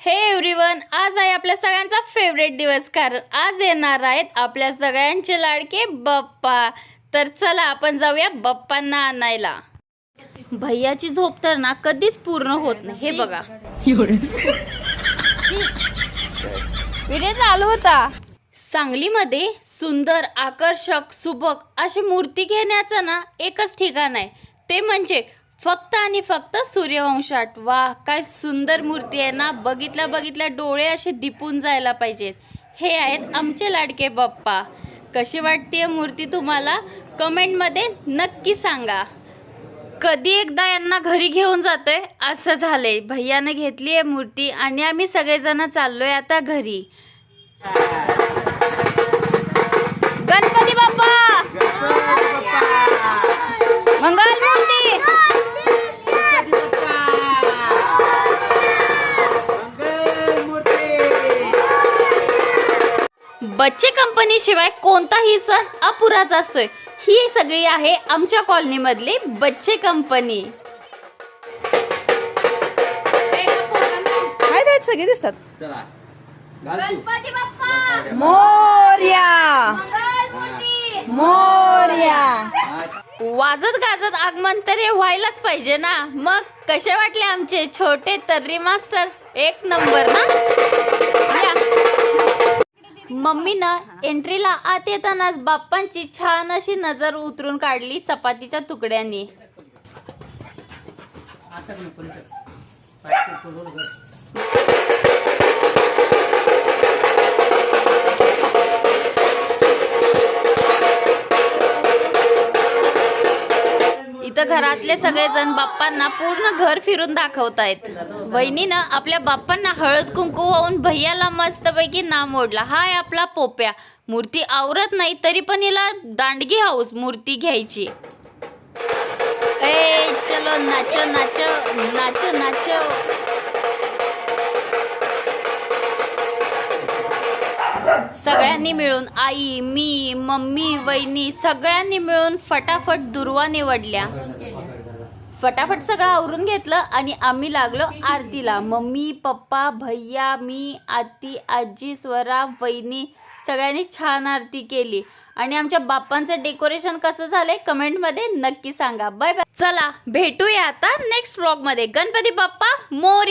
हे एव्हरीवन आज आहे आपल्या सगळ्यांचा फेवरेट दिवस कारण आज येणार आहेत आपल्या सगळ्यांचे लाडके बप्पा. तर चला आपण जाऊया बप्पांना आणायला. भैयाची झोप तर ना कधीच पूर्ण होत नाही. हे बघा. व्हिडिओ चालू होता. सांगलीमध्ये सुंदर आकर्षक सुबक अशी मूर्ती घेण्याचं ना एकच ठिकाण आहे. ते म्हणजे फक्त आणि फक्त सूर्यवंशाट वा काय सुंदर मूर्ती आहे ना. बघितल्या बघितल्या डोळे असे दिपून जायला पाहिजेत. हे आहेत आमचे लाडके बाप्पा. कशी वाटते मूर्ती तुम्हाला? कमेंटमध्ये नक्की सांगा. कधी एकदा यांना घरी घेऊन जातोय असं झालंय. भैयाने घेतली आहे मूर्ती आणि आम्ही सगळेजण चाललोय आता घरी. बच्चे कंपनी शिवाय कोणताही सण अपुराच असतोय. ही सगळी आहे आमच्या कॉलनीमधली बच्चे कंपनी. आहेत सगळे दिसतात. चला. घाल तू. गणपती बाप्पा. मोर्या. मंगल मूर्ती मोर्या. वाजत गाजत आगमन तर हे व्हायलाच पाहिजे ना. मग कसे वाटले आमचे छोटे तर्री मास्टर? एक नंबर ना. मम्मीनं एंट्रीला आत येतानाच बाप्पांची छान अशी नजर उतरून काढली चपातीच्या तुकड्यांनी. इथं घरातले सगळेजण बाप्पांना पूर्ण घर फिरून दाखवतायत. बहिणीनं आपल्या बाप्पांना हळद कुंकू वाहून भैयाला मस्तपैकी नाम ओढला. हाय आपला पोप्या. मूर्ती आवरत नाही तरी पण हिला दांडगी हाऊस मूर्ती घ्यायची. ए चलो नाचो नाचो नाचो नाचो. सगळ्यांनी मिळून आई मी मम्मी वहिनी सगळ्यांनी मिळून फटाफट दुर्वा निवडल्या. फटाफट सगळं आवरून घेतलं आणि आम्ही लागलो आरतीला. मम्मी पप्पा भैया मी आती आजी स्वरा वहिनी सगळ्यांनी छान आरती केली. आणि आमच्या बाप्पांचं डेकोरेशन कसं झालंय कमेंटमध्ये नक्की सांगा. बाय बाय चला भेटूया आता नेक्स्ट व्लॉगमध्ये गणपती बाप्पा मोरी!